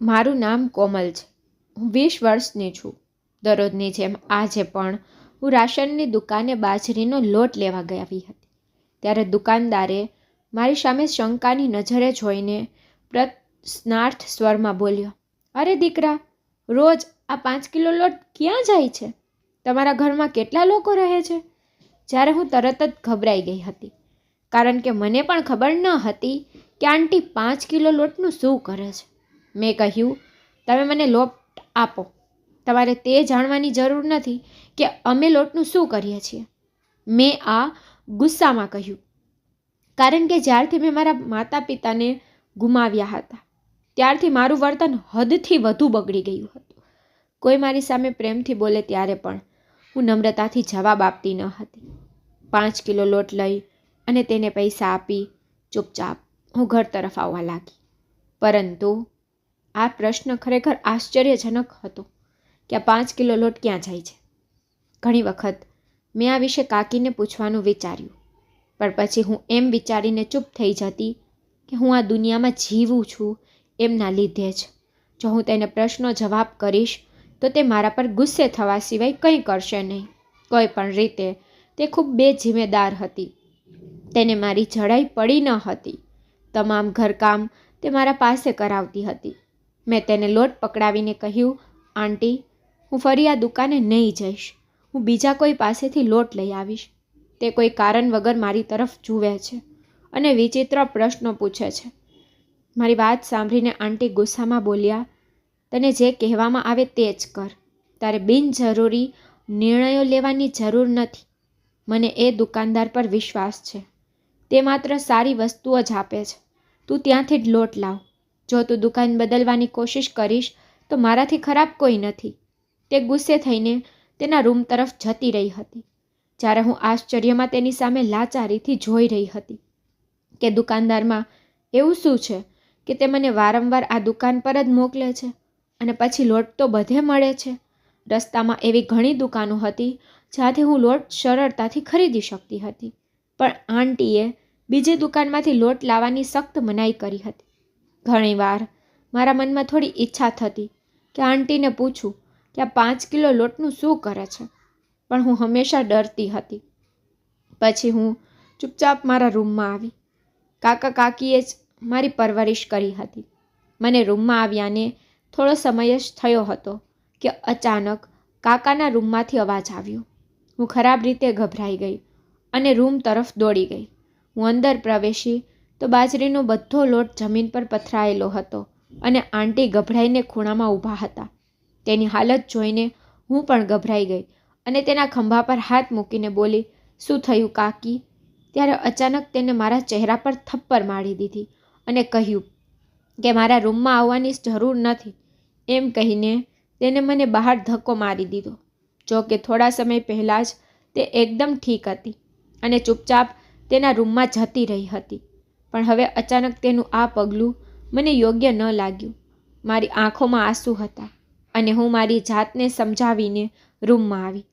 મારું નામ કોમલ છે. હું વીસ વર્ષની છું. દરરોજની જેમ આજે પણ હું રાશનની દુકાને બાજરીનો લોટ લેવા ગઈ આવી હતી. ત્યારે દુકાનદારે મારી સામે શંકાની નજરે જોઈને પ્રશ્નાર્થ સ્વરમાં બોલ્યો, અરે દીકરા, રોજ આ પાંચ કિલો લોટ ક્યાં જાય છે? તમારા ઘરમાં કેટલા લોકો રહે છે? જ્યારે હું તરત જ ગભરાઈ ગઈ હતી. કારણ કે મને પણ ખબર ન હતી કે આંટી પાંચ કિલો લોટનું શું કરે છે. મેં કહ્યું, તમે મને લોટ આપો. તમારે તે જાણવાની જરૂર નથી કે અમે લોટનું શું કરીએ છીએ. મેં આ ગુસ્સામાં કહ્યું, કારણ કે જ્યારથી મેં મારા માતા પિતાને ગુમાવ્યા હતા, ત્યારથી મારું વર્તન હદથી વધુ બગડી ગયું હતું. કોઈ મારી સામે પ્રેમથી બોલે ત્યારે પણ હું નમ્રતાથી જવાબ આપતી ન હતી. પાંચ કિલો લોટ લઈ અને તેને પૈસા આપી ચૂપચાપ હું ઘર તરફ આવવા લાગી. પરંતુ આ પ્રશ્ન ખરેખર આશ્ચર્યજનક હતો કે આ પાંચ કિલો લોટ ક્યાં જાય છે? ઘણી વખત મેં આ વિશે કાકીને પૂછવાનું વિચાર્યું, પણ પછી હું એમ વિચારીને ચૂપ થઈ જતી કે હું આ દુનિયામાં જીવું છું એમના લીધે જ. જો હું તેને પ્રશ્નો જવાબ કરીશ, તો તે મારા પર ગુસ્સે થવા સિવાય કંઈ કરશે નહીં. કોઈ પણ રીતે તે ખૂબ બેજિમ્મેદાર હતી. તેને મારી જડાઈ પડી ન હતી. તમામ ઘરકામ તે મારા પાસે કરાવતી હતી. મેં તેને લોટ પકડાવીને કહ્યું, આંટી, હું ફરી આ દુકાને નહીં જઈશ. હું બીજા કોઈ પાસેથી લોટ લઈ આવીશ. તે કોઈ કારણ વગર મારી તરફ જુએ છે અને વિચિત્ર પ્રશ્નો પૂછે છે. મારી વાત સાંભળીને આંટી ગુસ્સામાં બોલ્યા, તને જે કહેવામાં આવે તે જ કર. તારે બિનજરૂરી નિર્ણયો લેવાની જરૂર નથી. મને એ દુકાનદાર પર વિશ્વાસ છે. તે માત્ર સારી વસ્તુઓ જ આપે છે. તું ત્યાંથી જ લોટ લાવ. જો તું દુકાન બદલવાની કોશિશ કરીશ, તો મારાથી ખરાબ કોઈ નથી. તે ગુસ્સે થઈને તેના રૂમ તરફ જતી રહી હતી. જ્યારે હું આશ્ચર્યમાં તેની સામે લાચારીથી જોઈ રહી હતી કે દુકાનદારમાં એવું શું છે કે તે મને વારંવાર આ દુકાન પર જ મોકલે છે અને પછી લોટ તો બધે મળે છે. રસ્તામાં એવી ઘણી દુકાનો હતી જ્યાંથી હું લોટ સરળતાથી ખરીદી શકતી હતી. પણ આંટીએ બીજી દુકાનમાંથી લોટ લાવવાની સખ્ત મનાઈ કરી હતી. ઘણીવાર. મારા મનમાં થોડી ઈચ્છા થતી કે આંટીને પૂછું કે આ પાંચ કિલો લોટનું શું કરે છે. પણ હું હંમેશા ડરતી હતી. પછી હું ચૂપચાપ મારા રૂમમાં આવી. કાકા કાકીએ જ મારી પરવરિશ કરી હતી. મને રૂમમાં આવ્યાને થોડો સમય જ થયો હતો કે અચાનક કાકાના રૂમમાંથી અવાજ આવ્યો. હું ખરાબ રીતે ગભરાઈ ગઈ અને રૂમ તરફ દોડી ગઈ. હું અંદર પ્રવેશી તો બાજરીનો બધો લોટ જમીન પર પથરાયેલો હતો અને આંટી ગભરાઈને ખૂણામાં ઊભા હતા. તેની હાલત જોઈને હું પણ ગભરાઈ ગઈ અને તેના ખંભા પર હાથ મૂકીને બોલી, શું થયું કાકી? ત્યારે અચાનક તેને મારા ચહેરા પર થપ્પર મારી દીધી અને કહ્યું કે, મારા રૂમમાં આવવાની જરૂર નથી. એમ કહીને તેને મને બહાર ધક્કો મારી દીધો. જો કે થોડા સમય પહેલાં જ તે એકદમ ઠીક હતી અને ચૂપચાપ તેના રૂમમાં જતી રહી હતી. પણ હવે અચાનક તેનું આ પગલું મને યોગ્ય ન લાગ્યું. મારી આંખોમાં આંસુ હતા અને હું મારી જાતને સમજાવીને રૂમમાં આવી.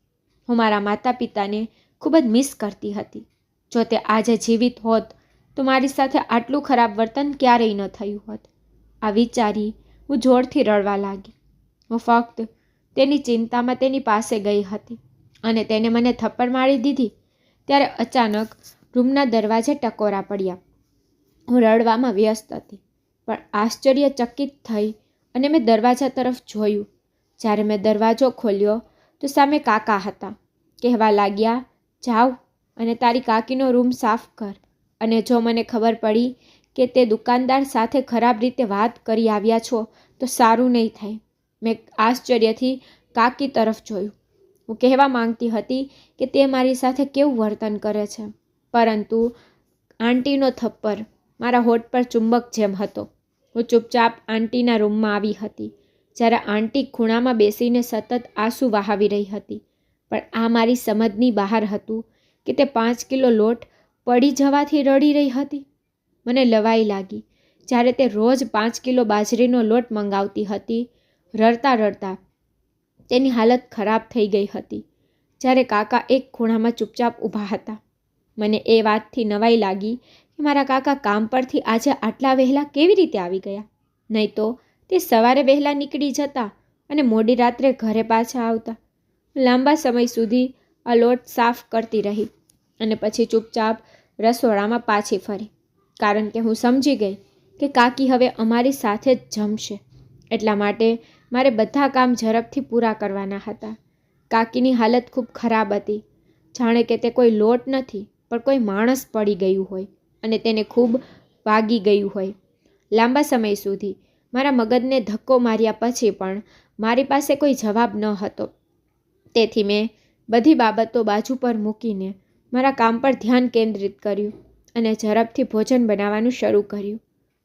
હું મારા માતા પિતાને ખૂબ જ મિસ કરતી હતી. જો તે આજે જીવિત હોત, તો મારી સાથે આટલું ખરાબ વર્તન ક્યારેય ન થયું હોત. આ વિચારી હું જોરથી રડવા લાગી. હું ફક્ત તેની ચિંતામાં તેની પાસે ગઈ હતી અને તેને મને થપ્પડ મારી દીધી, ત્યારે અચાનક રૂમના દરવાજે ટકોરા પડ્યા. હું રડવામાં વ્યસ્ત હતી, પણ આશ્ચર્યચકિત થઈ અને મેં દરવાજા તરફ જોયું. જ્યારે મેં દરવાજો ખોલ્યો, તો સામે કાકા હતા. કહેવા લાગ્યા, જાઓ અને તારી કાકીનો રૂમ સાફ કર. અને જો મને ખબર પડી કે તે દુકાનદાર સાથે ખરાબ રીતે વાત કરી આવ્યા છો, તો સારું નહીં થાય. મેં આશ્ચર્યથી કાકી તરફ જોયું. હું કહેવા માંગતી હતી કે તે મારી સાથે કેવું વર્તન કરે છે. પરંતુ આંટીનો થપ્પર મારા હોઠ પર ચુંબક જેમ હતો. હું ચૂપચાપ આંટીના રૂમમાં આવી હતી. જ્યારે આંટી ખૂણામાં બેસીને સતત આંસુ વહાવી રહી હતી. પણ આ મારી સમજની બહાર હતું કે તે પાંચ કિલો લોટ પડી જવાથી રડી રહી હતી. મને લવાઈ લાગી. જ્યારે તે રોજ પાંચ કિલો બાજરીનો લોટ મંગાવતી હતી, રડતા રડતા તેની હાલત ખરાબ થઈ ગઈ હતી. જ્યારે કાકા એક ખૂણામાં ચૂપચાપ ઊભા હતા. મને એ વાતથી નવાઈ લાગી કે મારા કાકા કામ પરથી આજે આટલા વહેલા કેવી રીતે આવી ગયા? નહીં તો તે સવારે વહેલા નીકળી જતા અને મોડી રાત્રે ઘરે પાછા આવતા. લાંબા સમય સુધી આ લોટ સાફ કરતી રહી અને પછી ચૂપચાપ રસોડામાં પાછી ફરી. કારણ કે હું સમજી ગઈ કે કાકી હવે અમારી સાથે જ જમશે. એટલા માટે મારે બધા કામ ઝડપથી પૂરા કરવાના હતા. કાકીની હાલત ખૂબ ખરાબ હતી. જાણે કે તે કોઈ લોટ નથી, પણ કોઈ માણસ પડી ગયું હોય. અને તેને ખૂબ વાગી ગયું હોય. લાંબા સમય સુધી મારા મગજને ધક્કો માર્યા પછી પણ મારી પાસે કોઈ જવાબ ન હતો. તેથી મેં બધી બાબતો બાજુ પર મૂકીને મારા કામ પર ધ્યાન કેન્દ્રિત કર્યું અને ઝડપથી ભોજન બનાવવાનું શરૂ કર્યું.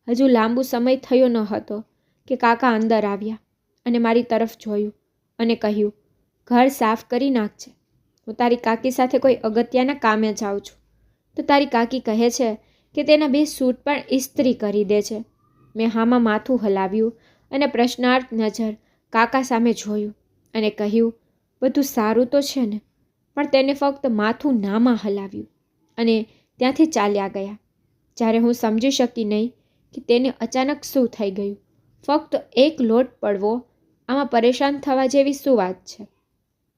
હજુ લાંબુ સમય થયો ન હતો કે કાકા અંદર આવ્યા અને મારી તરફ જોયું અને કહ્યું, ઘર સાફ કરી નાખજે. હું તારી કાકી સાથે કોઈ અગત્યના કામે જાઉં છું. તો તારી કાકી કહે છે કે તેના બે સૂટ પણ ઇસ્ત્રી કરી દે છે. મેં હામાં માથું હલાવ્યું અને પ્રશ્નાર્થ નજર કાકા સામે જોયું અને કહ્યું, બધું સારું તો છે ને, પણ તેને ફક્ત માથું નામાં હલાવ્યું અને ત્યાંથી ચાલ્યા ગયા. જ્યારે હું સમજી શકી નહીં કે તેને અચાનક શું થઈ ગયું, ફક્ત એક લોટ પડવો આમાં પરેશાન થવા જેવી શું વાત છે?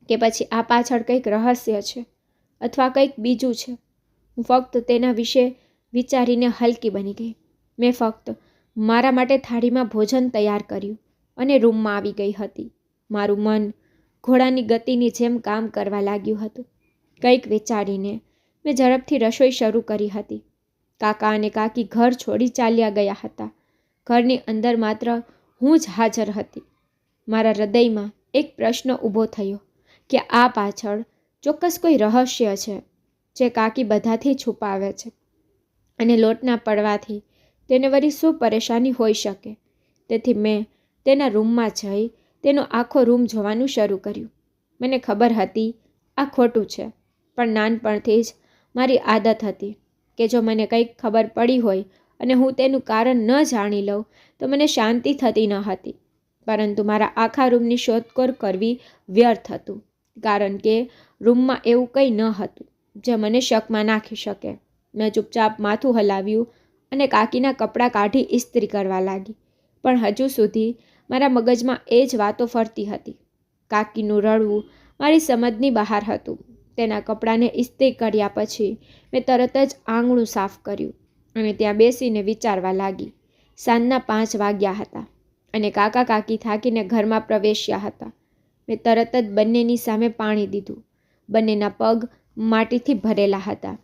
કે પછી આ પાછળ કંઈક રહસ્ય છે અથવા કંઈક બીજું છે? હું ફક્ત તેના વિશે વિચારીને હલકી બની ગઈ. મેં ફક્ત મારા માટે થાળીમાં ભોજન તૈયાર કર્યું અને રૂમમાં આવી ગઈ હતી. મારું મન ઘોડાની ગતિની જેમ કામ કરવા લાગ્યું હતું. કંઈક વિચારીને મેં ઝડપથી રસોઈ શરૂ કરી હતી. કાકા અને કાકી ઘર છોડી ચાલ્યા ગયા હતા. ઘરની અંદર માત્ર હું જ હાજર હતી. મારા હૃદયમાં એક પ્રશ્ન ઊભો થયો કે આ પાછળ ચોક્કસ કોઈ રહસ્ય છે? જે કાકી બધાથી છુપાવે છે અને લોટના પડવાથી તેને વળી શું પરેશાની હોઈ શકે? તેથી મેં તેના રૂમમાં જઈ તેનો આખો રૂમ જોવાનું શરૂ કર્યું. મને ખબર હતી, આ ખોટું છે, પણ નાનપણથી જ મારી આદત હતી કે જો મને કંઈક ખબર પડી હોય અને હું તેનું કારણ ન જાણી લઉં, તો મને શાંતિ થતી ન હતી. પરંતુ મારા આખા રૂમની શોધખોળ કરવી વ્યર્થ હતું, કારણ કે રૂમમાં એવું કંઈ ન હતું. જે મને શકમાં નાખી શકે. મેં ચૂપચાપ માથું હલાવ્યું અને કાકીના કપડાં કાઢી ઇસ્ત્રી કરવા લાગી. પણ હજુ સુધી મારા મગજમાં એ જ વાતો ફરતી હતી. કાકીનું રડવું મારી સમજની બહાર હતું. તેના કપડાંને ઇસ્ત્રી કર્યા પછી મેં તરત જ આંગણું સાફ કર્યું અને ત્યાં બેસીને વિચારવા લાગી. સાંજના પાંચ વાગ્યા હતા અને કાકા કાકી થાકીને ઘરમાં પ્રવેશ્યા હતા. મેં તરત જ બંનેની સામે પાણી દીધું. બંનેના પગ માટીથી ભરેલા હતા.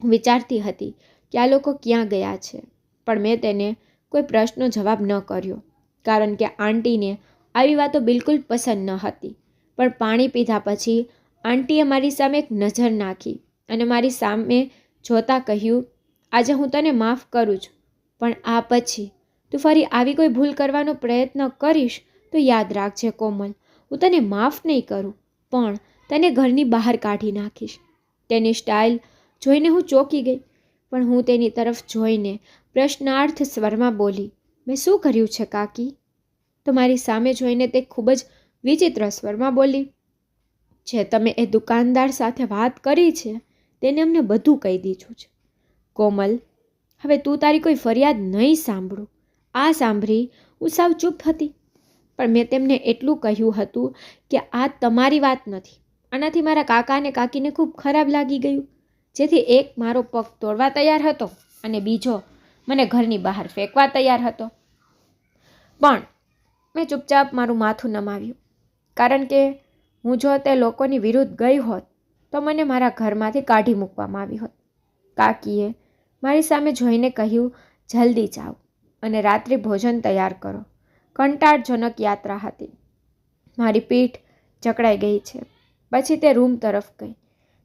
વિચારતી હતી કે આ લોકો ક્યાં ગયા છે, પણ મેં તેને કોઈ પ્રશ્નનો જવાબ ન કર્યો, કારણ કે આંટીને આવી વાતો બિલકુલ પસંદ ન હતી. પણ પાણી પીધા પછી આંટીએ મારી સામે એક નજર નાખી અને મારી સામે જોતાં કહ્યું, આજે હું તને માફ કરું છું, પણ આ પછી તું ફરી આવી કોઈ ભૂલ કરવાનો પ્રયત્ન કરીશ તો યાદ રાખજે કોમલ. હું તને માફ નહીં કરું, પણ તને ઘરની બહાર કાઢી નાખીશ. તેની સ્ટાઇલ જોઈને હું ચોંકી ગઈ, પણ હું તેની તરફ જોઈને પ્રશ્નાર્થ સ્વરમાં બોલી, મેં શું કર્યું છે કાકી? તો મારી સામે જોઈને તે ખૂબ જ વિચિત્ર સ્વરમાં બોલી, જે તમે એ દુકાનદાર સાથે વાત કરી છે, તેને અમને બધું કહી દીધું છે. કોમલ, હવે તું તારી કોઈ ફરિયાદ નહીં સાંભળું. આ સાંભળી હું સાવ ચૂપ હતી, પણ મેં તેમને એટલું કહ્યું હતું કે આ તમારી વાત નથી. આનાથી મારા કાકા અને કાકીને ખૂબ ખરાબ લાગી ગયું. જેથી એક મારો પગ તોડવા તૈયાર હતો અને બીજો મને ઘરની બહાર ફેંકવા તૈયાર હતો. પણ મેં ચૂપચાપ મારું માથું નમાવ્યું. કારણ કે હું જો તે લોકોની વિરુદ્ધ ગઈ હોત, તો મને મારા ઘરમાંથી કાઢી મૂકવામાં આવી હોત. કાકીએ મારી સામે જોઈને કહ્યું, જલ્દી જાઓ અને રાત્રિ ભોજન તૈયાર કરો. કંટાળજનક યાત્રા હતી. મારી પીઠ જકડાઈ ગઈ છે. પછી તે રૂમ તરફ ગઈ.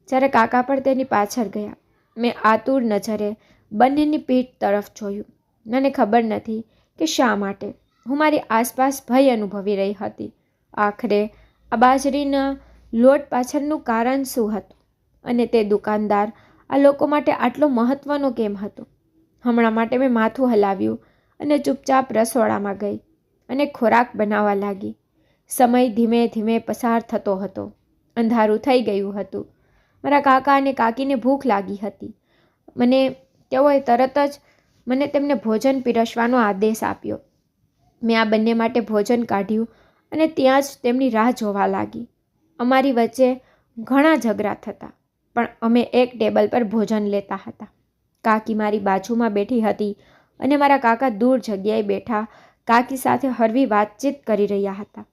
જ્યારે કાકા પણ તેની પાછળ ગયા, મેં આતુર નજરે બંનેની પીઠ તરફ જોયું. મને ખબર નથી કે શા માટે. હું મારી આસપાસ ભય અનુભવી રહી હતી. આખરે આ બાજરીના લોટ પાછળનું કારણ શું હતું? અને તે દુકાનદાર આ લોકો માટે આટલો મહત્ત્વનો કેમ હતો? હમણાં માટે મેં માથું હલાવ્યું અને ચૂપચાપ રસોડામાં ગઈ અને ખોરાક બનાવવા લાગી. સમય ધીમે ધીમે પસાર થતો હતો. અંધારું થઈ ગયું હતું. મારા કાકા અને કાકીને ભૂખ લાગી હતી. મને તેઓએ તરત જ મને તેમને ભોજન પીરસવાનો આદેશ આપ્યો. મેં આ બંને માટે ભોજન કાઢ્યું અને ત્યાં જ તેમની રાહ જોવા લાગી. અમારી વચ્ચે ઘણા ઝઘડા થતા, પણ અમે એક ટેબલ પર ભોજન લેતા હતા. કાકી મારી બાજુમાં બેઠી હતી અને મારા કાકા દૂર જગ્યાએ બેઠા કાકી સાથે હળવી વાતચીત કરી રહ્યા હતા.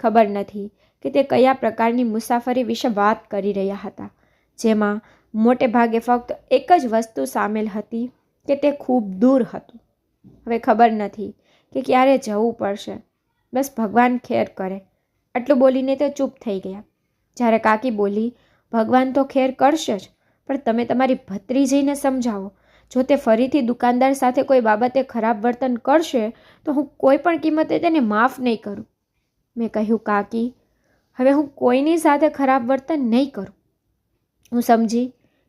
ખબર નથી કે તે કયા પ્રકારની મુસાફરી વિશે વાત કરી રહ્યા હતા. જેમાં મોટે ભાગે ફક્ત એક જ વસ્તુ સામેલ હતી કે તે ખૂબ દૂર હતું. હવે ખબર નથી કે ક્યારે જવું પડશે. બસ ભગવાન ખેર કરે. આટલું બોલીને તે ચૂપ થઈ ગયા. જ્યારે કાકી બોલી, ભગવાન તો ખેર કરશે જ, પણ તમે તમારી ભત્રીજીને સમજાવો. જો તે ફરીથી દુકાનદાર સાથે કોઈ બાબતે ખરાબ વર્તન કરશે, તો હું કોઈ પણ કિંમતે તેને માફ નહીં કરું. મેં કહ્યું, કાકી હવે હું કોઈની સાથે ખરાબ વર્તન નહીં કરું. હું સમજી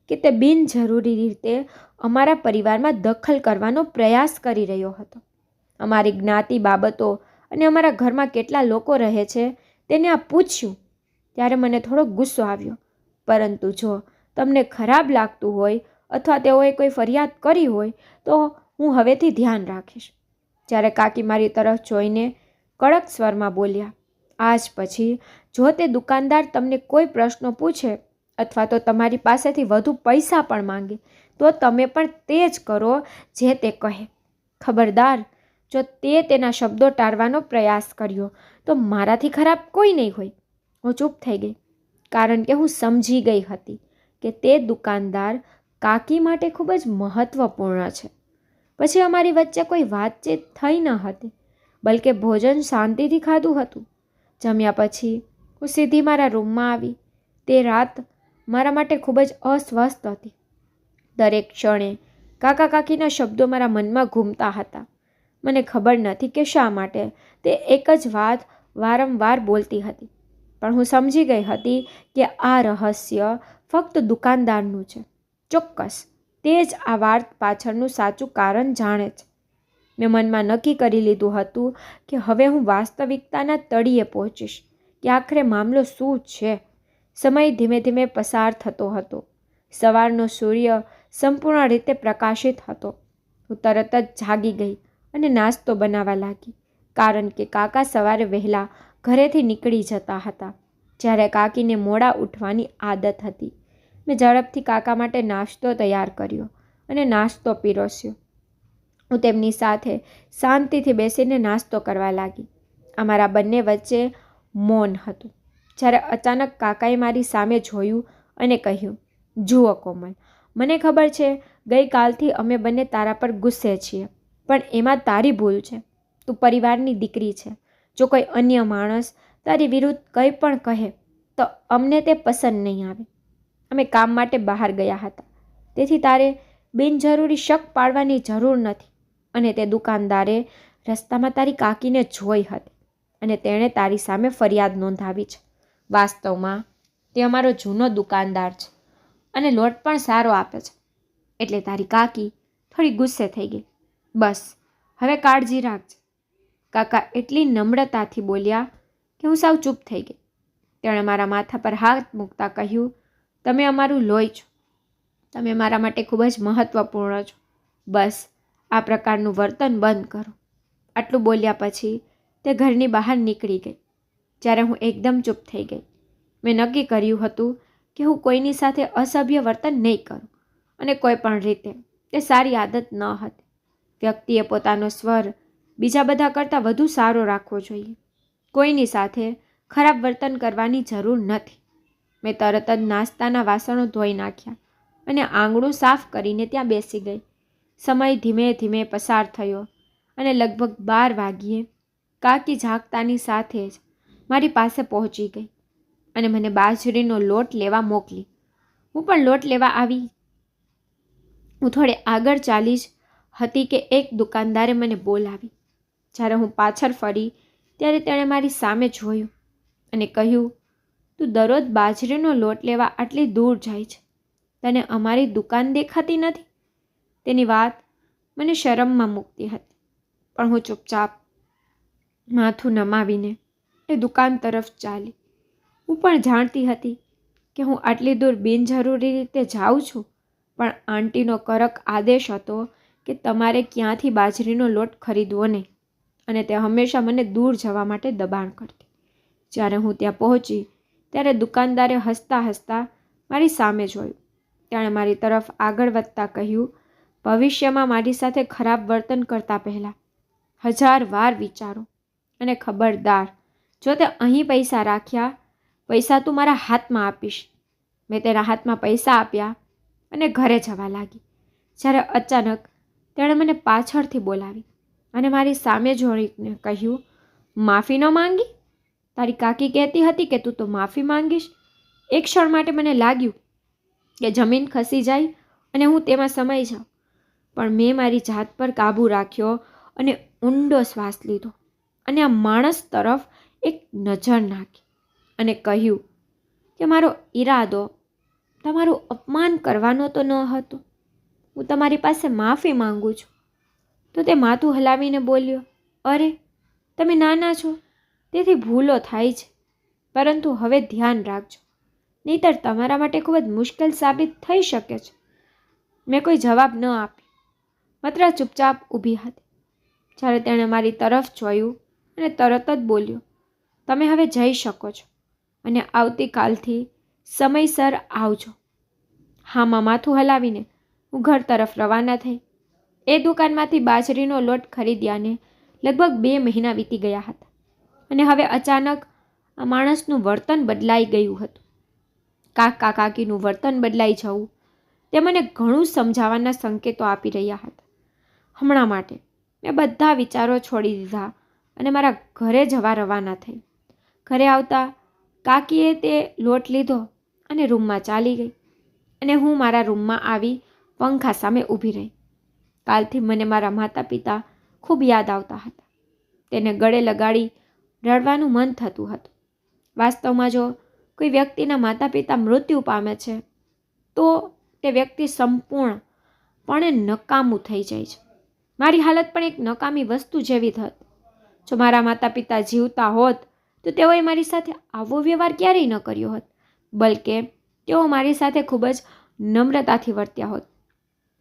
કે તે બિનજરૂરી રીતે અમારા પરિવારમાં દખલ કરવાનો પ્રયાસ કરી રહ્યો હતો. અમારી જ્ઞાતિ બાબતો અને અમારા ઘરમાં કેટલા લોકો રહે છે તેને આ પૂછ્યું ત્યારે મને થોડો ગુસ્સો આવ્યો. પરંતુ જો તમને ખરાબ લાગતું હોય અથવા તેઓએ કોઈ ફરિયાદ કરી હોય તો હું હવેથી ધ્યાન રાખીશ. જ્યારે કાકી મારી તરફ જોઈને કડક સ્વરમાં બોલ્યા, આજ પછી જો તે દુકાનદાર તમને કોઈ પ્રશ્નો પૂછે અથવા તો તમારી પાસેથી વધુ પૈસા પણ માંગે, તો તમે પણ તે જ કરો જે તે કહે. ખબરદાર, જો તે તેના શબ્દો ટાળવાનો પ્રયાસ કર્યો, તો મારાથી ખરાબ કોઈ નહીં હોય. હું ચૂપ થઈ ગઈ, કારણ કે હું સમજી ગઈ હતી કે તે દુકાનદાર કાકી માટે ખૂબ જ મહત્ત્વપૂર્ણ છે. પછી અમારી વચ્ચે કોઈ વાતચીત થઈ ન હતી, બલકે ભોજન શાંતિથી ખાધું હતું. જમ્યા પછી હું સીધી મારા રૂમમાં આવી. તે રાત મારા માટે ખૂબ જ અસ્વસ્થ હતી. દરેક ક્ષણે કાકા કાકીના શબ્દો મારા મનમાં ઘૂમતા હતા. મને ખબર નથી કે શા માટે. તે એક જ વાત વારંવાર બોલતી હતી. પણ હું સમજી ગઈ હતી કે આ રહસ્ય ફક્ત દુકાનદારનું છે. ચોક્કસ, તે જ આ વાત પાછળનું સાચું કારણ જાણે છે. મેં મનમાં નક્કી કરી લીધું હતું કે હવે હું વાસ્તવિકતાના તળિયે પહોંચીશ. કે આખરે મામલો શું છે? સમય ધીમે ધીમે પસાર થતો હતો. સવારનો સૂર્ય સંપૂર્ણ રીતે પ્રકાશિત હતો. હું તરત જ જાગી ગઈ અને નાસ્તો બનાવવા લાગી, કારણ કે કાકા સવારે વહેલા ઘરેથી નીકળી જતા હતા, જ્યારે કાકીને મોડા ઉઠવાની આદત હતી. મેં ઝડપથી કાકા માટે નાસ્તો તૈયાર કર્યો અને નાસ્તો પીરસ્યો. હું તેમની સાથે શાંતિથી બેસીને નાસ્તો કરવા લાગી. અમારા બંને વચ્ચે મૌન હતું. જ્યારે અચાનક કાકાએ મારી સામે જોયું અને કહ્યું, જુઓ કોમલ, મને ખબર છે, ગઈકાલથી અમે બંને તારા પર ગુસ્સે છીએ, પણ એમાં તારી ભૂલ છે. તું પરિવારની દીકરી છે. જો કોઈ અન્ય માણસ તારી વિરુદ્ધ કંઈ પણ કહે, તો અમને તે પસંદ નહીં આવે. અમે કામ માટે બહાર ગયા હતા. તેથી તારે બિનજરૂરી શક પાડવાની જરૂર નથી. અને તે દુકાનદારે રસ્તામાં તારી કાકીને જોઈ હતી. અને તેણે તારી સામે ફરિયાદ નોંધાવી છે. વાસ્તવમાં, તે અમારો જૂનો દુકાનદાર છે અને લોટ પણ સારો આપે છે. એટલે તારી કાકી થોડી ગુસ્સે થઈ ગઈ. બસ, હવે કાળજી રાખજે. કાકા એટલી નમ્રતાથી બોલ્યા કે હું સાવ ચૂપ થઈ ગઈ. તેણે મારા માથા પર હાથ મૂકતા કહ્યું, તમે અમારું લોહી છો. તમે મારા માટે ખૂબ જ મહત્ત્વપૂર્ણ છો. બસ, આ પ્રકારનું વર્તન બંધ કરો. આટલું બોલ્યા પછી તે ઘરની બહાર નીકળી ગઈ. જ્યારે હું એકદમ ચૂપ થઈ ગઈ. મેં નક્કી કર્યું હતું કે હું કોઈની સાથે અસભ્ય વર્તન નહીં કરું અને કોઈ પણ રીતે તે સારી આદત ન હતી. વ્યક્તિએ પોતાનો સ્વર બીજા બધા કરતાં વધુ સારો રાખવો જોઈએ. કોઈની સાથે ખરાબ વર્તન કરવાની જરૂર નથી. મેં તરત જ નાસ્તાના વાસણો ધોઈ નાખ્યા અને આંગણું સાફ કરીને ત્યાં બેસી ગઈ. સમય ધીમે ધીમે પસાર થયો અને લગભગ બાર વાગ્યે કાકી જાગતાની સાથે જ મારી પાસે પહોંચી ગઈ અને મને બાજરીનો લોટ લેવા મોકલી. હું પણ લોટ લેવા આવી. હું થોડે આગળ ચાલી જ હતી કે એક દુકાનદારે મને બોલાવી. જ્યારે હું પાછળ ફરી ત્યારે તેણે મારી સામે જોયું અને કહ્યું, તું દરરોજ બાજરીનો લોટ લેવા આટલી દૂર જાય છે. તને અમારી દુકાન દેખાતી નથી? તેની વાત મને શરમમાં મૂકતી હતી. પણ હું ચૂપચાપ માથું નમાવીને એ દુકાન તરફ ચાલી. હું પણ જાણતી હતી કે હું આટલી દૂર બિનજરૂરી રીતે જાઉં છું, પણ આંટીનો કરક આદેશ હતો કે તમારે ક્યાંથી બાજરીનો લોટ ખરીદવો નહીં અને તે હંમેશા મને દૂર જવા માટે દબાણ કરતી. જ્યારે હું ત્યાં પહોંચી, ત્યારે દુકાનદારે હસતા હસતા મારી સામે જોયું. તેણે મારી તરફ આગળ વધતા કહ્યું, ભવિષ્યમાં મારી સાથે ખરાબ વર્તન કરતા પહેલાં હજાર વાર વિચારો. અને ખબરદાર. જો તે અહીં પૈસા રાખ્યા, પૈસા તું મારા હાથમાં આપીશ. મેં તેના હાથમાં પૈસા આપ્યા અને ઘરે જવા લાગી. જ્યારે અચાનક તેણે મને પાછળથી બોલાવી અને મારી સામે જોડીને કહ્યું, માફી ન માંગી? તારી કાકી કહેતી હતી કે તું તો માફી માંગીશ. એક ક્ષણ માટે મને લાગ્યું કે જમીન ખસી જાય અને હું તેમાં સમાઈ જાઉં. પણ મેં મારી જાત પર કાબૂ રાખ્યો અને ઊંડો શ્વાસ લીધો. અને આ માણસ તરફ એક નજર નાખી અને કહ્યું કે મારો ઈરાદો તમારું અપમાન કરવાનો તો ન હતો. હું તમારી પાસે માફી માંગુ છું. તો તે માથું હલાવીને બોલ્યો, અરે, તમે નાના છો, તેથી ભૂલો થાય છે. પરંતુ હવે ધ્યાન રાખજો. નહીતર તમારા માટે ખૂબ જ મુશ્કેલ સાબિત થઈ શકે છે. મેં કોઈ જવાબ ન આપ્યો. માત્ર ચૂપચાપ ઊભી હતી. જ્યારે તેણે મારી તરફ જોયું અને તરત જ બોલ્યો, તમે હવે જઈ શકો છો અને આવતીકાલથી સમયસર આવજો. હામાં માથું હલાવીને હું ઘર તરફ રવાના થઈ. એ દુકાનમાંથી બાજરીનો લોટ ખરીદ્યાને લગભગ બે મહિના વીતી ગયા હતા અને હવે અચાનક આ માણસનું વર્તન બદલાઈ ગયું હતું. કાકા કાકીનું વર્તન બદલાઈ જવું તે મને ઘણું સમજાવવાના સંકેતો આપી રહ્યા હતા. હમણાં માટે મેં બધા વિચારો છોડી દીધા અને મારા ઘરે જવા રવાના થઈ. ઘરે આવતા કાકીએ તે લોટ લીધો અને રૂમમાં ચાલી ગઈ. અને હું મારા રૂમમાં આવી પંખા સામે ઊભી રહી. કાલથી મને મારા માતા પિતા ખૂબ યાદ આવતા હતા. તેને ગળે લગાડી રડવાનું મન થતું હતું. વાસ્તવમાં જો કોઈ વ્યક્તિના માતા પિતા મૃત્યુ પામે છે, તો તે વ્યક્તિ સંપૂર્ણપણે નકામું થઈ જાય છે. મારી હાલત પણ એક નકામી વસ્તુ જેવી થત જો મારા માતા પિતા જીવતા હોત, તો તેઓએ મારી સાથે આવો વ્યવહાર ક્યારેય ન કર્યો હોત, બલકે તેઓ મારી સાથે ખૂબ જ નમ્રતાથી વર્ત્યા હોત.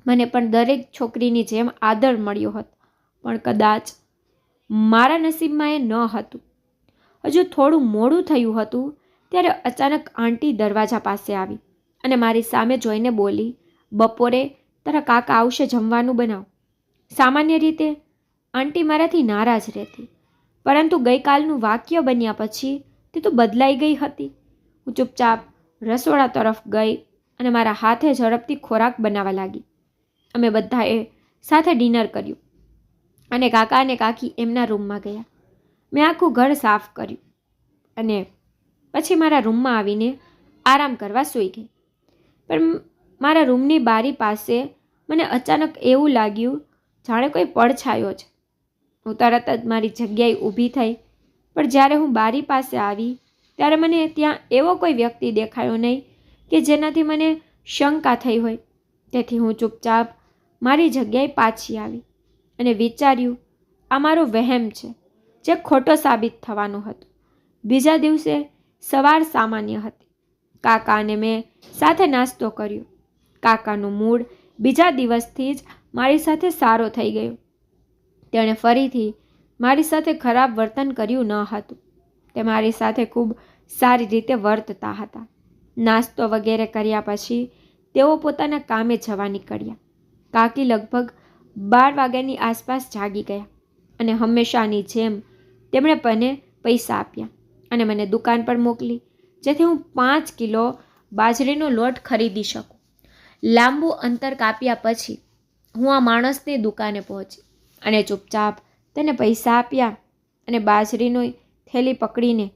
મને પણ દરેક છોકરીની જેમ આદર મળ્યો હોત, પણ કદાચ મારા નસીબમાં એ ન હતું. હજુ થોડું મોડું થયું હતું, ત્યારે અચાનક આંટી દરવાજા પાસે આવી અને મારી સામે જોઈને બોલી, બપોરે તારા કાકા આવશે જમવાનું બનાવ. સામાન્ય રીતે આંટી મારાથી નારાજ રહેતી. પરંતુ ગઈકાલનું વાક્ય બન્યા પછી તે તો બદલાઈ ગઈ હતી. હું ચૂપચાપ રસોડા તરફ ગઈ અને મારા હાથે ઝડપથી ખોરાક બનાવવા લાગી. અમે બધાએ સાથે ડિનર કર્યું અને કાકા અને કાકી એમના રૂમમાં ગયા. મેં આખું ઘર સાફ કર્યું અને પછી મારા રૂમમાં આવીને આરામ કરવા સૂઈ ગઈ. પણ મારા રૂમની બારી પાસે મને અચાનક એવું લાગ્યું, જાણે કોઈ પડછાયો છે હું તરત જ મારી જગ્યાએ ઊભી થઈ. પણ જ્યારે હું બારી પાસે આવી, ત્યારે મને ત્યાં એવો કોઈ વ્યક્તિ દેખાયો નહીં કે જેનાથી મને શંકા થઈ હોય. તેથી હું ચૂપચાપ મારી જગ્યાએ પાછી આવી અને વિચાર્યું, આ મારો વહેમ છે, જે ખોટો સાબિત થવાનો હતો. બીજા દિવસે સવાર સામાન્ય હતી. કાકા અને મેં સાથે નાસ્તો કર્યો. કાકાનું મૂડ બીજા દિવસથી જ મારી સાથે સારો થઈ ગયો. તેણે ફરીથી મારી સાથે ખરાબ વર્તન કર્યું ન હતું. તે મારી સાથે ખૂબ સારી રીતે વર્તતા હતા. નાસ્તો વગેરે કર્યા પછી તેઓ પોતાના કામે જવા નીકળ્યા. કાકી લગભગ બાર વાગ્યાની આસપાસ જાગી ગયા અને હંમેશાની જેમ તેમણે મને પૈસા આપ્યા અને મને દુકાન પર મોકલી, જેથી હું પાંચ કિલો બાજરીનો લોટ ખરીદી શકું. લાંબુ અંતર કાપ્યા પછી હું આ માણસની દુકાને પહોંચી. અને ચૂપચાપ તેને પૈસા આપ્યા અને બાજરીનો થેલી પકડીને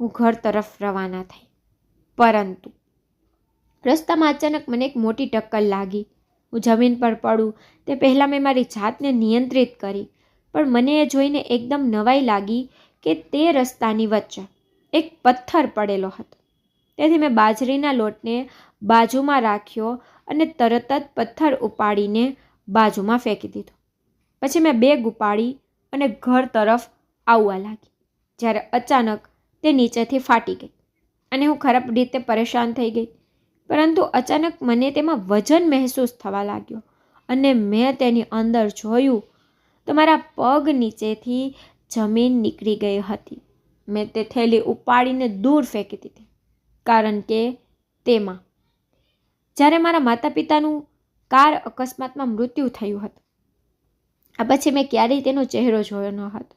હું ઘર તરફ રવાના થઈ. પરંતુ રસ્તામાં અચાનક મને એક મોટી ટક્કર લાગી. હું જમીન પર પડું. તે પહેલાં મેં મારી જાતને નિયંત્રિત કરી, પણ મને એ જોઈને એકદમ નવાઈ લાગી કે તે રસ્તાની વચ્ચે એક પથ્થર પડેલો હતો. તેથી મેં બાજરીના લોટને બાજુમાં રાખ્યો અને તરત જ પથ્થર ઉપાડીને બાજુમાં ફેંકી દીધો. પછી મેં બેગ ઉપાડી અને ઘર તરફ આવવા લાગી, જ્યારે અચાનક તે નીચેથી ફાટી ગઈ અને હું ખરાબ રીતે પરેશાન થઈ ગઈ. પરંતુ અચાનક મને તેમાં વજન મહેસૂસ થવા લાગ્યો અને મેં તેની અંદર જોયું તો મારા પગ નીચેથી જમીન નીકળી ગઈ હતી. મેં તે થેલી ઉપાડીને દૂર ફેંકી દીધી, કારણ કે તેમાં, જ્યારે મારા માતા પિતાનું કાર અકસ્માતમાં મૃત્યુ થયું હતું આ પછી મેં ક્યારેય તેનો ચહેરો જોયો ન હતો.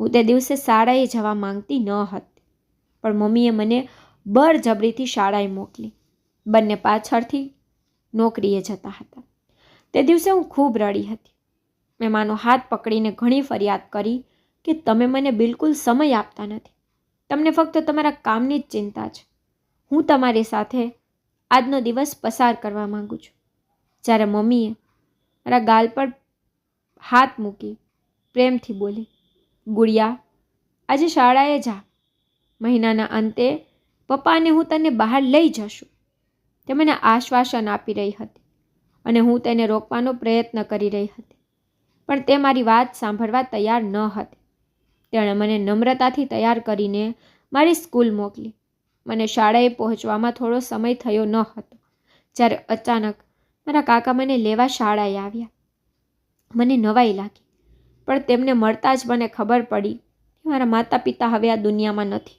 હું તે દિવસે શાળાએ જવા માંગતી ન હતી, પણ મમ્મીએ મને બળજબરીથી શાળાએ મોકલી. બંને પાછળથી નોકરીએ જતા હતા. તે દિવસે હું ખૂબ રડી હતી. મેં માનો હાથ પકડીને ઘણી ફરિયાદ કરી કે તમે મને બિલકુલ સમય આપતા નથી. તમને ફક્ત તમારા કામની જ ચિંતા છે. હું તમારી સાથે આજનો દિવસ પસાર કરવા માગું છું. જ્યારે મમ્મીએ મારા ગાલ પર હાથ મૂકી પ્રેમથી બોલી, ગુડિયા, આજે શાળાએ જા. મહિનાના અંતે પપ્પાને હું તને બહાર લઈ જશું. તે મને આશ્વાસન આપી રહી હતી અને હું તેને રોકવાનો પ્રયત્ન કરી રહી હતી. પણ તે મારી વાત સાંભળવા તૈયાર ન હતી. તેણે મને નમ્રતાથી તૈયાર કરીને મારી સ્કૂલ મોકલી. મને શાળાએ પહોંચવામાં થોડો સમય થયો ન હતો, જ્યારે અચાનક મારા કાકા મને લેવા શાળાએ આવ્યા. મને નવાઈ લાગી. પણ તેમને મળતા જ મને ખબર પડી કે મારા માતા પિતા હવે આ દુનિયામાં નથી.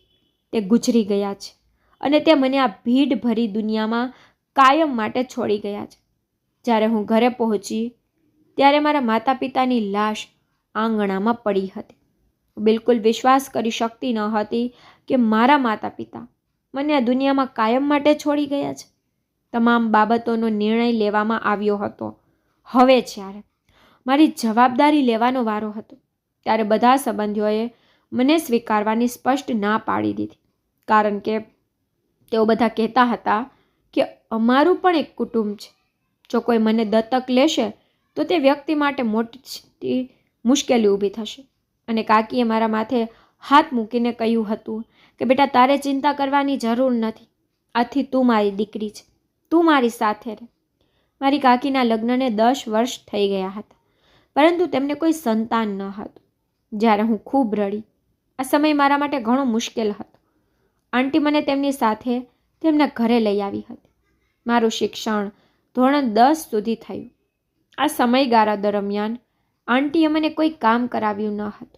તે ગુજરી ગયા છે અને તે મને આ ભીડ ભરી દુનિયામાં કાયમ માટે છોડી ગયા છે. જ્યારે હું ઘરે પહોંચી, ત્યારે મારા માતા પિતાની લાશ આંગણામાં પડી હતી. બિલકુલ વિશ્વાસ કરી શકતી ન હતી કે મારા માતા પિતા મને આ દુનિયામાં કાયમ માટે છોડી ગયા છે. તમામ બાબતોનો નિર્ણય લેવામાં આવ્યો હતો. હવે જ્યારે મારી જવાબદારી લેવાનો વારો હતો. ત્યારે બધા સંબંધીઓએ મને સ્વીકારવાની સ્પષ્ટ ના પાડી દીધી. કારણ કે તેઓ બધા કહેતા હતા કે અમારું પણ એક કુટુંબ છે. જો કોઈ મને દત્તક લેશે, તો તે વ્યક્તિ માટે મોટી મુશ્કેલી ઊભી થશે. અને કાકીએ મારા માથે હાથ મૂકીને કહ્યું હતું કે, બેટા, તારે ચિંતા કરવાની જરૂર નથી. આથી તું મારી દીકરી છે. તું મારી સાથે રહે. મારી કાકીના લગ્નને દસ વર્ષ થઈ ગયા હતા. પરંતુ તેમને કોઈ સંતાન ન હતું. જ્યારે હું ખૂબ રડી, આ સમય મારા માટે ઘણો મુશ્કેલ હતો. આંટી મને તેમની સાથે તેમના ઘરે લઈ આવી હતી. મારું શિક્ષણ ધોરણ દસ સુધી થયું. આ સમયગાળા દરમિયાન આંટીએ મને કોઈ કામ કરાવ્યું ન હતું.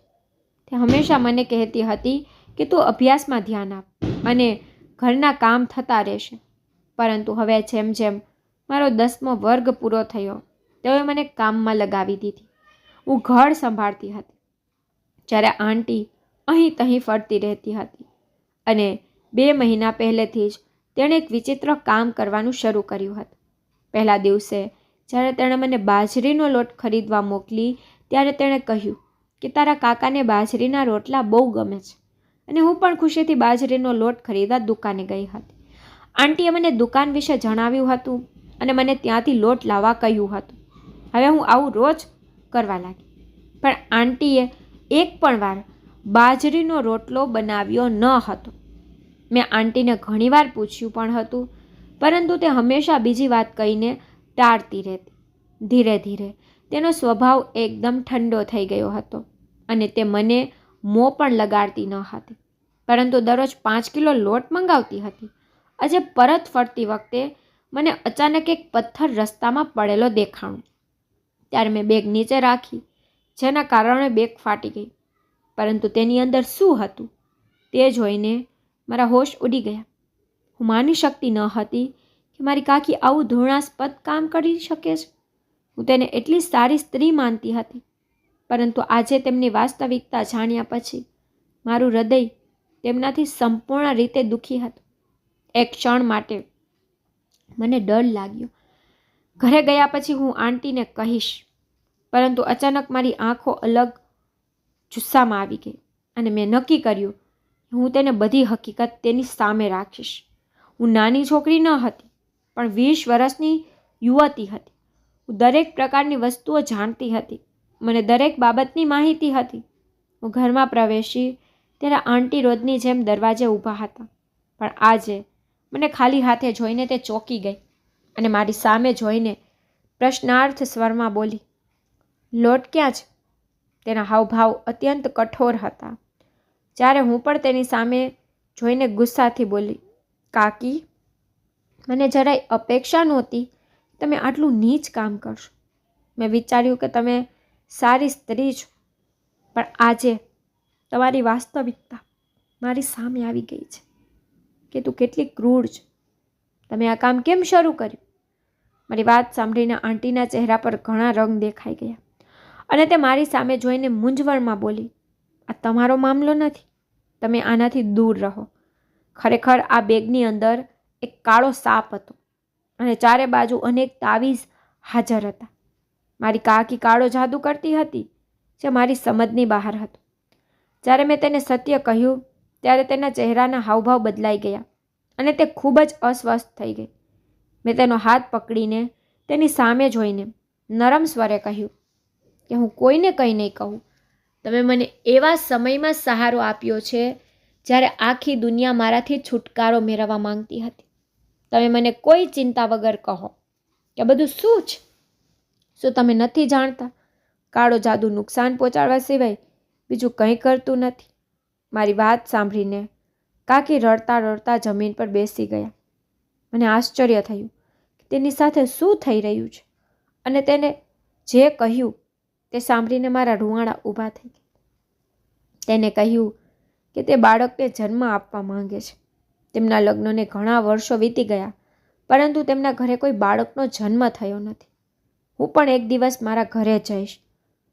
તે હંમેશા મને કહેતી હતી કે તું અભ્યાસમાં ધ્યાન આપ અને ઘરના કામ થતા રહેશે. પરંતુ હવે જેમ જેમ મારો દસમો વર્ગ પૂરો થયો, તેઓએ મને કામમાં લગાવી દીધી. ઘર સંભાળતી હતી. જ્યારે આંટી અહીં તહીં ફરતી રહેતી હતી અને બે મહિના પહેલેથી જ તેણે એક વિચિત્ર કામ કરવાનું શરૂ કર્યું હતું. પહેલા દિવસે જ્યારે તેણે મને બાજરીનો લોટ ખરીદવા મોકલી, ત્યારે તેણે કહ્યું કે તારા કાકાને બાજરીના રોટલા બહુ ગમે છે અને હું પણ ખુશીથી બાજરીનો લોટ ખરીદવા દુકાને ગઈ હતી. આંટીએ મને દુકાન વિશે જણાવ્યું હતું અને મને ત્યાંથી લોટ લાવવા કહ્યું હતું. હવે હું આવું રોજ કરવા લાગી. પણ આંટીએ એક પણ વાર બાજરીનો રોટલો બનાવ્યો ન હતો. મેં આંટીને ઘણીવાર પૂછ્યું પણ હતું, પરંતુ તે હંમેશા બીજી વાત કહીને ટાળતી રહેતી. ધીરે ધીરે તેનો સ્વભાવ એકદમ ઠંડો થઈ ગયો હતો અને તે મને મોં પણ લગાડતી ન હતી, પરંતુ દરરોજ પાંચ કિલો લોટ મંગાવતી હતી. આજે પરત ફરતી વખતે મને અચાનક એક પથ્થર રસ્તામાં પડેલો દેખાણો ત્યારે મેં બેગ નીચે રાખી, જેના કારણે બેગ ફાટી ગઈ. પરંતુ તેની અંદર શું હતું તે જોઈને મારા હોશ ઉડી ગયા. હું માની શકતી ન હતી કે મારી કાકી આવું ધૃણાસ્પદ કામ કરી શકે છે. હું તેને એટલી સારી સ્ત્રી માનતી હતી. પરંતુ આજે તેમની વાસ્તવિકતા જાણ્યા પછી મારું હૃદય તેમનાથી સંપૂર્ણ રીતે દુઃખી હતું. એક ક્ષણ માટે મને ડર લાગ્યો. ઘરે ગયા પછી હું આંટીને કહીશ. પરંતુ અચાનક મારી આંખો અલગ જુસ્સામાં આવી ગઈ અને મેં નક્કી કર્યું હું તેને બધી હકીકત તેની સામે રાખીશ. હું નાની છોકરી ન હતી, પણ વીસ વર્ષની યુવતી હતી. હું દરેક પ્રકારની વસ્તુઓ જાણતી હતી. મને દરેક બાબતની માહિતી હતી. હું ઘરમાં પ્રવેશી ત્યારે આંટી રોજની જેમ દરવાજે ઊભા હતા. પણ આજે મને ખાલી હાથે જોઈને તે ચોંકી ગઈ. અને મારી સામે જોઈને પ્રશ્નાર્થ સ્વરમાં બોલી, લોટ ક્યાં છે? તેના હાવભાવ અત્યંત કઠોર હતા. જ્યારે હું પણ તેની સામે જોઈને ગુસ્સાથી બોલી, કાકી, મને જરાય અપેક્ષા નહોતી તમે આટલું નીચ કામ કરશો. મેં વિચાર્યું કે તમે સારી સ્ત્રી છો, પણ આજે તમારી વાસ્તવિકતા મારી સામે આવી ગઈ છે કે તું કેટલી ક્રૂર છે. તમે આ કામ કેમ શરૂ કર્યું? મારી વાત સાંભળીને આંટીના ચહેરા પર ઘણા રંગ દેખાઈ ગયા. અને તે મારી સામે જોઈને મૂંઝવણમાં બોલી, આ તમારો મામલો નથી. તમે આનાથી દૂર રહો. ખરેખર આ બેગની અંદર એક કાળો સાપ હતો અને ચારે બાજુ અનેક તાવીઝ હાજર હતા. મારી કાકી કાળો જાદુ કરતી હતી જે મારી સમજની બહાર હતું. જ્યારે મેં તેને સત્ય કહ્યું, ત્યારે તેના ચહેરાના હાવભાવ બદલાઈ ગયા અને તે ખૂબ જ અસ્વસ્થ થઈ ગઈ. મેં તેનો હાથ પકડીને તેની સામે જોઈને નરમ સ્વરે કહ્યું કે હું કોઈને કંઈ નહીં કહું. તમે મને એવા સમયમાં સહારો આપ્યો છે જ્યારે આખી દુનિયા મારાથી છુટકારો મેળવવા માંગતી હતી. તમે મને કોઈ ચિંતા વગર કહો. કે બધું શું છે? શું તમે નથી જાણતા? કાળો જાદુ નુકસાન પહોંચાડવા સિવાય બીજું કંઈ કરતું નથી. મારી વાત સાંભળીને કાકી રડતા રડતા જમીન પર બેસી ગયા. મને આશ્ચર્ય થયું તેની સાથે શું થઈ રહ્યું છે? અને તેને જે કહ્યું તે સાંભળીને મારા રૂવાણા ઊભા થઈ ગયા. તેને કહ્યું કે તે બાળકને જન્મ આપવા માંગે છે. તેમના લગ્નને ઘણા વર્ષો વીતી ગયા, પરંતુ તેમના ઘરે કોઈ બાળકનો જન્મ થયો નથી. હું પણ એક દિવસ મારા ઘરે જઈશ.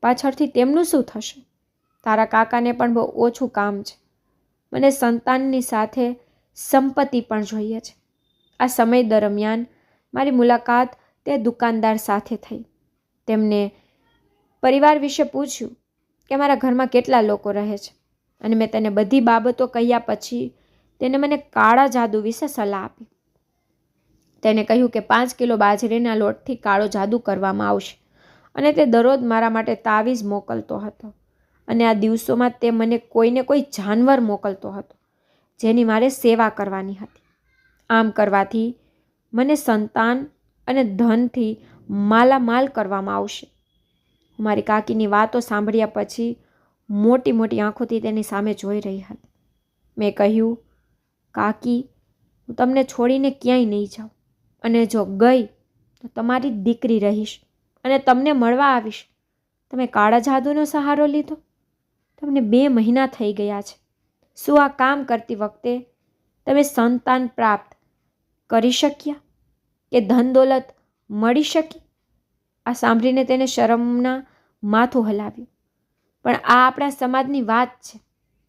પાછળથી તેમનું શું થશે? તારા કાકાને પણ બહુ ઓછું કામ છે. મને સંતાનની સાથે સંપત્તિ પણ જોઈએ છે. આ સમય દરમિયાન મારી મુલાકાત તે દુકાનદાર સાથે થઈ. તેમને પરિવાર વિશે પૂછ્યું કે મારા ઘરમાં કેટલા લોકો રહે છે અને મેં તેને બધી બાબતો કહ્યા પછી તેને મને કાળા જાદુ વિશે સલાહ આપી. તેને કહ્યું કે પાંચ કિલો બાજરીના લોટથી કાળો જાદુ કરવામાં આવશે અને તે દરરોજ મારા માટે તાવીજ મોકલતો હતો અને આ દિવસોમાં તે મને કોઈને કોઈ જાનવર મોકલતો હતો જેની મારે સેવા કરવાની હતી. આમ કરવાથી મને સંતાન અને ધનથી માલામાલ કરવામાં આવશે. મારી કાકીની વાતો સાંભળ્યા પછી મોટી મોટી આંખોથી તેની સામે જોઈ રહી હતી. મેં કહ્યું, કાકી, હું તમને છોડીને ક્યાંય નહીં જાઉં. અને જો ગઈ, તો તમારી દીકરી રહીશ અને તમને મળવા આવીશ. તમે કાળા જાદુનો સહારો લીધો. તમને બે મહિના થઈ ગયા છે. શું આ કામ કરતી વખતે તમે સંતાન પ્રાપ્ત કરી શક્યા કે ધન દોલત મળી શકી? આ સાંભળીને તેને શરમના માથું હલાવ્યું. પણ આ આપણા સમાજની વાત છે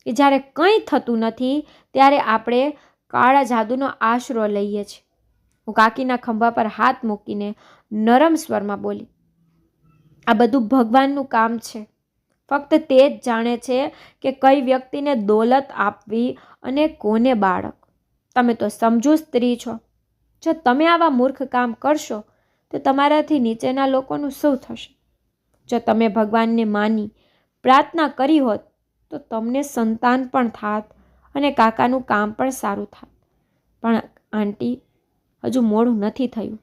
કે જ્યારે કંઈ થતું નથી, ત્યારે આપણે કાળા જાદુનો આશરો લઈએ છીએ. હું કાકીના ખંભા પર હાથ મૂકીને નરમ સ્વરમાં બોલી, આ બધું ભગવાનનું કામ છે. ફક્ત તે જ જાણે છે કે કઈ વ્યક્તિને દોલત આપવી અને કોને બાળક? તમે તો સમજુ સ્ત્રી છો. જો તમે આવા મૂર્ખ કામ કરશો, તો તમારાથી નીચેના લોકોનું શું થશે? જો તમે ભગવાનને માની પ્રાર્થના કરી હોત, તો તમને સંતાન પણ થાત અને કાકાનું કામ પણ સારું થાત. પણ આંટી, હજુ મોડું નથી થયું.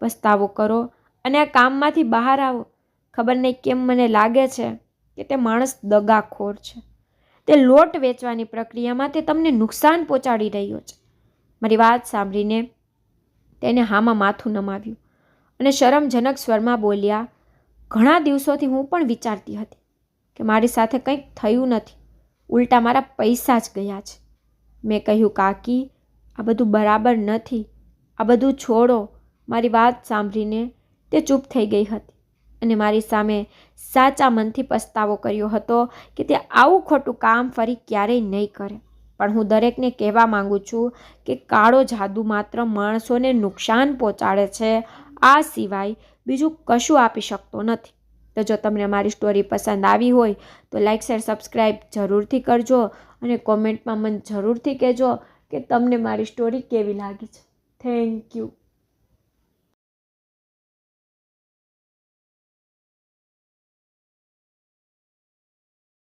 પસ્તાવો કરો અને આ કામમાંથી બહાર આવો. ખબર નહીં કેમ મને લાગે છે કે તે માણસ દગાખોર છે. તે લોટ વેચવાની પ્રક્રિયામાં તે તમને નુકસાન પહોંચાડી રહ્યો છે. મારી વાત સાંભળીને તેને હામાં માથું નમાવ્યું અને શરમજનક સ્વરમાં બોલ્યા, ઘણા દિવસોથી હું પણ વિચારતી હતી કે મારી સાથે કંઈક થયું નથી. ઉલટા મારા પૈસા જ ગયા છે. મેં કહ્યું, કાકી, આ બધું બરાબર નથી. આ બધું છોડો. મારી વાત સાંભળીને તે ચૂપ થઈ ગઈ હતી અને મારી સામે સાચા મનથી પસ્તાવો કર્યો હતો કે તે આવું ખોટું કામ ફરી ક્યારેય નહીં કરે. પણ હું દરેકને કહેવા માંગુ છું કે કાળો જાદુ માત્ર માણસોને નુકસાન પહોંચાડે છે, આ સિવાય બીજું કશું આપી શકતો નથી. તો જો તમને મારી સ્ટોરી પસંદ આવી હોય, તો લાઇક શેર સબસ્ક્રાઈબ જરૂરથી કરજો અને કોમેન્ટમાં મને જરૂરથી કહેજો કે તમને મારી સ્ટોરી કેવી લાગી છે. Thank you